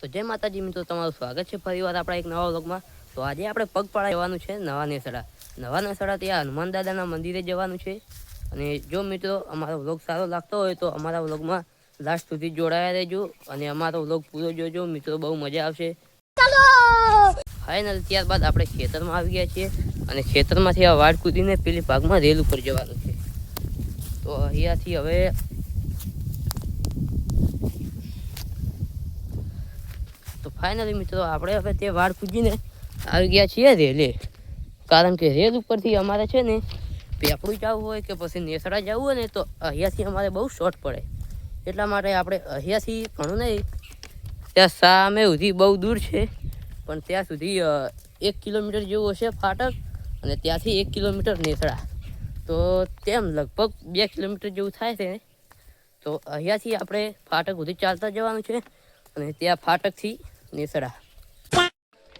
તો જય માતાજી મિત્રો, તમારું સ્વાગત છે ફરીવાર આપણા એક નવા વ્લોગમાં. તો આજે આપણે પગપાળા જવાનું છે નવા નેસડા. નવા નેસડા ત્યાં હનુમાન દાદાના મંદિરે જવાનું છે. અને જો મિત્રો, અમારો વ્લોગ સારો લાગતો હોય તો અમારા વ્લોગમાં લાસ્ટ સુધી જોડાયા રહેજો અને અમારો વ્લોગ પૂરો જોજો. મિત્રો, બહુ મજા આવશે. ફાઇનલ ત્યારબાદ આપણે ખેતરમાં આવી ગયા છીએ અને ખેતરમાંથી આ વાડ કૂદીને પેલી ભાગમાં રેલ ઉપર જવાનું છે. તો અહીંયાથી હવે ફાઇનલી મિત્રો, આપણે હવે તે વાડ પૂજીને આવી ગયા છીએ રેલે. કારણ કે રેલ ઉપરથી અમારે છે ને પેપડું જવું હોય કે પછી નેસડા જવું હોય ને, તો અહીંયાથી અમારે બહુ શોર્ટ પડે. એટલા માટે આપણે અહીંયાથી ઘણું નહીં, ત્યાં સામે સુધી બહુ દૂર છે, પણ ત્યાં સુધી એક કિલોમીટર જેવું હશે ફાટક અને ત્યાંથી એક કિલોમીટર નેસડા. તો તેમ લગભગ બે કિલોમીટર જેવું થાય છે. તો અહીંયાથી આપણે ફાટક સુધી ચાલતા જવાનું છે અને ત્યાં ફાટકથી નેસડા.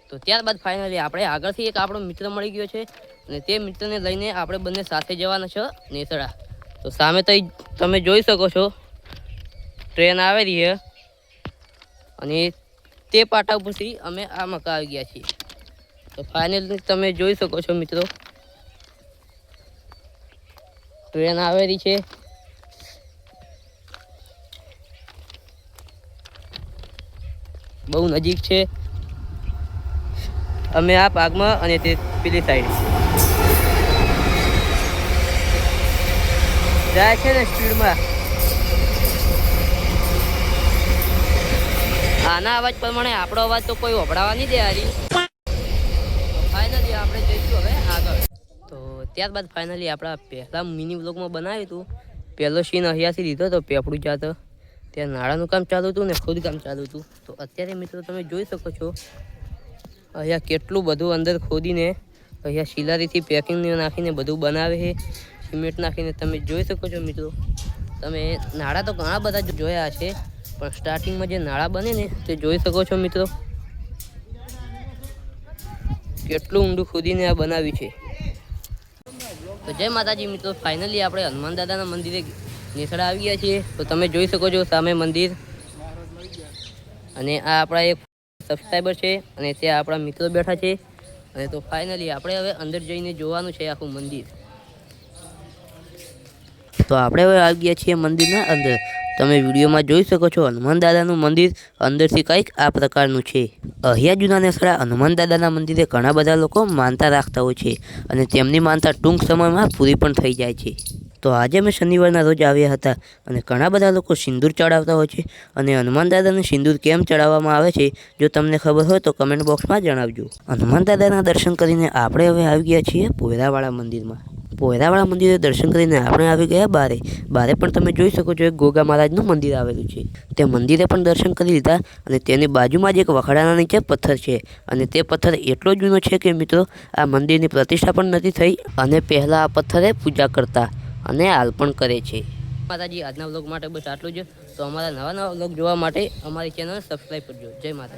તો ત્યારબાદ ફાઇનલી આપણે આગળથી એક આપણો મિત્ર મળી ગયો છે અને તે મિત્રને લઈને આપણે બંને સાથે જવાના છે નેસડા. તો સામે તો તમે જોઈ શકો છો, ટ્રેન આવેલી છે અને તે પાટા ઉપરથી અમે આ મકા આવી ગયા છીએ. તો ફાઇનલી તમે જોઈ શકો છો મિત્રો, ટ્રેન આવેલી છે. બહુ નજીક છે. અમે આ પાકમાં અને તે પેલી સાઈડ જાય છે ને સ્પીડમાં. આના અવાજ પ્રમાણે આપણો અવાજ તો કોઈ વપરાવા નહીં દે ફાઇનલી આપણે જઈશું હવે આગળ. તો ત્યારબાદ ફાઇનલી આપણા પહેલાં મિની બ્લોગમાં બનાવ્યું હતું. પહેલો સીન અહીંયાથી લીધો હતો, પેપડું જાતો. ત્યાં નાળાનું કામ ચાલુ હતું ને ખુદ કામ ચાલુ હતું. તો અત્યારે મિત્રો તમે જોઈ શકો છો, અહીંયા કેટલું બધું અંદર ખોદીને અહીંયા શિલારીથી પેકિંગ નાખીને બધું બનાવે છે સિમેન્ટ નાખીને તમે જોઈ શકો છો મિત્રો. તમે નાળા તો ઘણા બધા જોયા છે પણ સ્ટાર્ટિંગમાં જે નાળા બને ને તે જોઈ શકો છો મિત્રો. કેટલું ઊંડું ખોદીને આ બનાવ્યું છે. તો જય માતાજી મિત્રો ફાઇનલી આપણે હનુમાન દાદાના મંદિરે નેસડા આવી ગયા છીએ. તો તમે જોઈ શકો છો સામે મંદિર. અને આ આપણા એક સબસ્ક્રાઈબર છે અને ત્યાં આપણા મિત્રો બેઠા છે. અને તો ફાઇનલી આપણે હવે અંદર જઈને જોવાનું છે આખું મંદિર. તો આપણે હવે આવી ગયા છીએ મંદિરના અંદર. તમે વિડીયોમાં જોઈ શકો છો હનુમાન દાદાનું મંદિર. અંદરથી કંઈક આ પ્રકારનું છે. અહીંયા જૂના નેસડા હનુમાન દાદાના મંદિરે ઘણા બધા લોકો માનતા રાખતા હોય છે. અને તેમની માનતા ટૂંક સમયમાં પૂરી પણ થઈ જાય છે. તો આજે અમે શનિવારના રોજ આવ્યા હતા અને ઘણા બધા લોકો સિંદૂર ચડાવતા હોય છે અને હનુમાન દાદાને સિંદૂર કેમ ચડાવવામાં આવે છે, જો તમને ખબર હોય તો કમેન્ટ બોક્સમાં જણાવજો. હનુમાન દાદાના દર્શન કરીને આપણે હવે આવી ગયા છીએ પોયરાવાળા મંદિરમાં. પોયરાવાળા મંદિરે દર્શન કરીને આપણે આવી ગયા બારે. બારે પણ તમે જોઈ શકો છો એક ગોગા મહારાજનું મંદિર આવેલું છે. તે મંદિરે પણ દર્શન કરી લીધા અને તેની બાજુમાં જ એક વખડાના નીચે પથ્થર છે અને તે પથ્થર એટલો જૂનો છે કે મિત્રો, આ મંદિરની પ્રતિષ્ઠા પણ નથી થઈ અને પહેલાં આ પથ્થરે પૂજા કરતા. અને હાલ કરે છે. માતાજી, આજના વ્લોગ માટે બસ આટલું જ. તો અમારા નવા નવા વ્લોગ જોવા માટે અમારી ચેનલ સબસ્ક્રાઈબ કરજો. જય માતાજી.